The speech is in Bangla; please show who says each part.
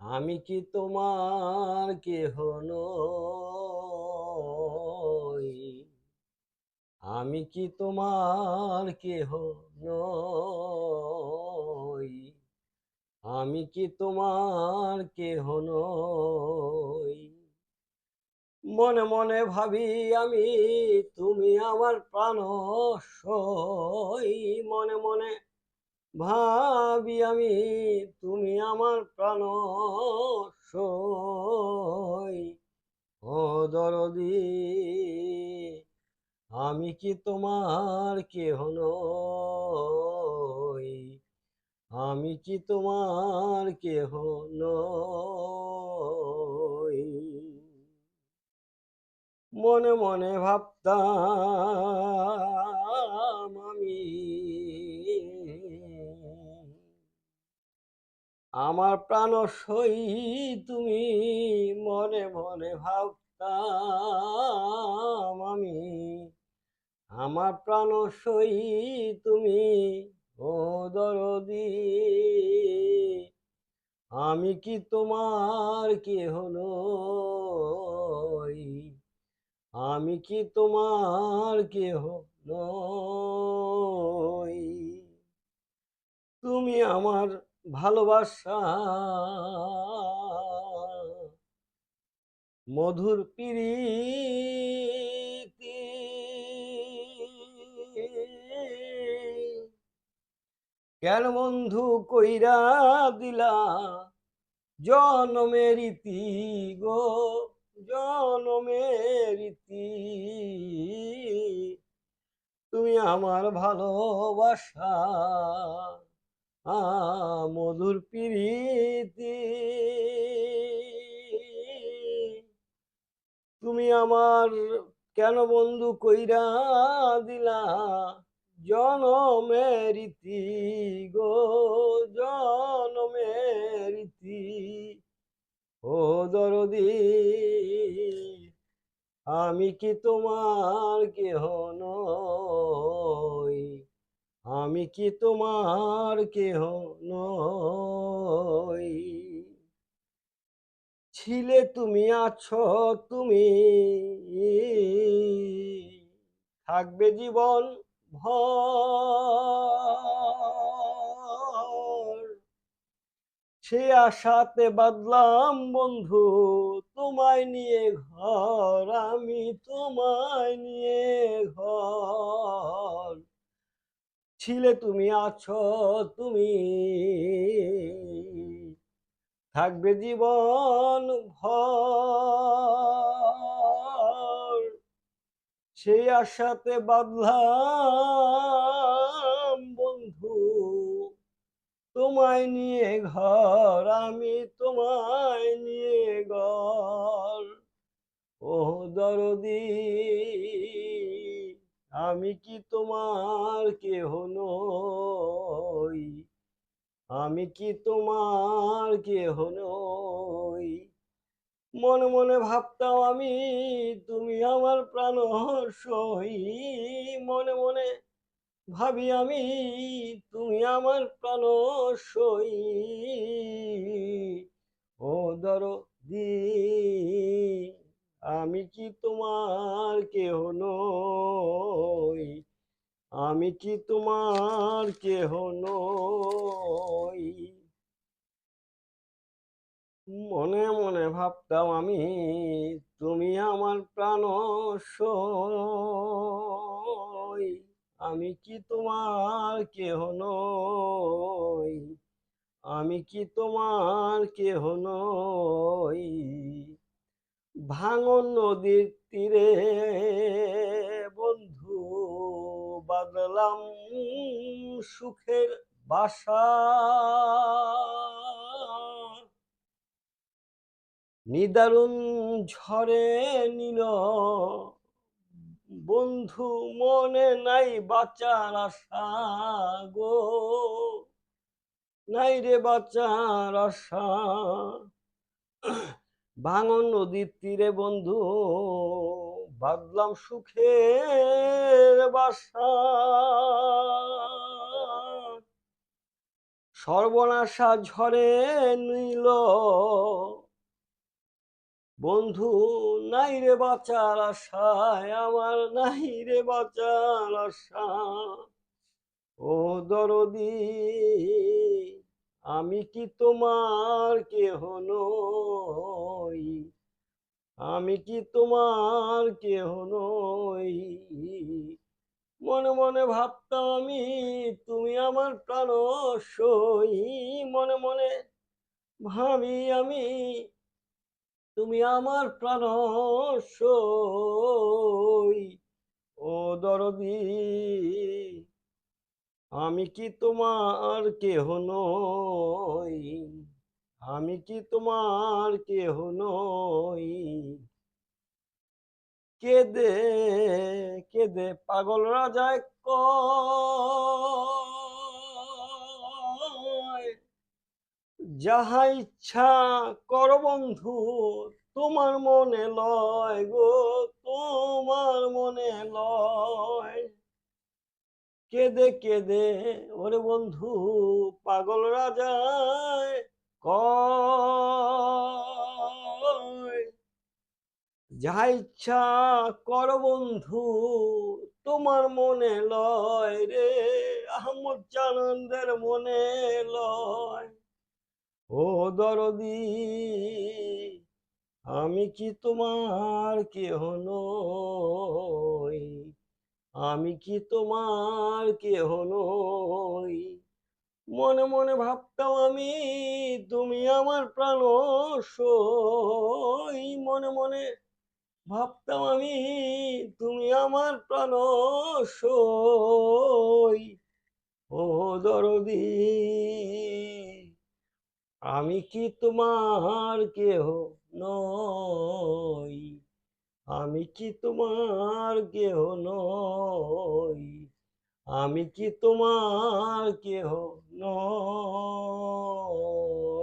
Speaker 1: আমি কি তোমার কেহ নই? আমি কি তোমার কেহ নই? আমি কি তোমার কেহ নই? মনে মনে ভাবি আমি, তুমি আমার প্রাণ মনে মনে ভাবি আমি, তুমি আমার প্রাণ ও দরদি, আমি কি তোমার কেহ নই? আমি কি তোমার কেহ নই? মনে মনে ভাবতাম আমি। আমার প্রাণ সই তুমি মনে মনে ভাবতাম আমি। আমার প্রাণ সই তুমি ও দরদি। আমি কি তোমার কে নই? আমি কি তোমার কেহ নই? তুমি আমার ভালোবাসা। মধুর প্রীতি। কেন বন্ধু কইরা দিলা জনমের রীতি গো? জনমের রীতি। তুমি আমার ভালোবাসা, মধুর প্রীতি। তুমি আমার কেন বন্ধু কইরা দিলা? জনমের রীতি গো, জনমের রীতি। ও দরদি আমি কি তোমার কেহ নই? আমি কি তোমার কেহ নই? ছিলে তুমি, আছো তুমি। থাকবে জীবন ভর। সে আশাতে বাদলাম বন্ধু, তোমায় নিয়ে ঘর, আমি তোমায় নিয়ে ঘর। ছিলে তুমি, আছো তুমি। থাকবে জীবন ভর। সেই আশাতে বাঁধলাম বন্ধু তোমায় নিয়ে ঘর, আমি তোমায় নিয়ে ঘর। ও দরদি, আমি কি তোমার কেহ নই? আমি কি তোমার কেহ নই? মনে মনে ভাবতাম আমি, তুমি আমার প্রাণ সই। মনে মনে ভাবি আমি, তুমি আমার প্রাণ সই ও দরদি, আমি কি তোমার কেহ নই? আমি কি তোমার কেহ নই? মনে মনে ভাবতাম আমি, তুমি আমার প্রাণ সই আমি কি তোমার কেহ নই? আমি কি তোমার কেহ নই? ভাঙন নদীর তীরে বন্ধু, বাদলাম সুখের বাসা। নিদারুণ ঝরে নিল বন্ধু মনে নাই বাঁচার আশা গো। নাই রে বাঁচার আশা। ভাঙন নদীর তীরে বন্ধু বাদলাম সুখের বাসা। সর্বনাশা ঝরে নিল বন্ধু, নাই রে বাঁচার আশায়, আমার নাই রে বাঁচার আশা। ও দরদি, আমি কি তোমার কেহ নই? আমি কি তোমার কেহ নই? মনে মনে ভাবতাম আমি, তুমি আমার প্রাণ সই মনে মনে ভাবি আমি তুমি আমার প্রাণ ও দরদি, আমি কি তোমার কেহ নই? আমি কি তোমার কেহ নই? কেদে কেদে পাগল রাজায় কয় যাহা ইচ্ছা কর বন্ধু, তোমার মনে লয় গো, তোমার মনে লয়। কেদে কেদে, ওরে বন্ধু, পাগল রাজায় যাহা ইচ্ছা কর বন্ধু, তোমার মনে লয় রে, আহমদ চানন্দের মনে লয়। ও দরদি, আমি কি তোমার কেহ নই? আমি কি তোমার কেহ নই? মনে মনে ভাবতাম আমি, তুমি আমার প্রাণ সই। মনে মনে ভাবতাম আমি, তুমি আমার প্রাণ সই। ও দরদি আমি কি তোমার কেহ নই? আমি কি তোমার কেহ নই? আমি কি তোমার কেহ নই?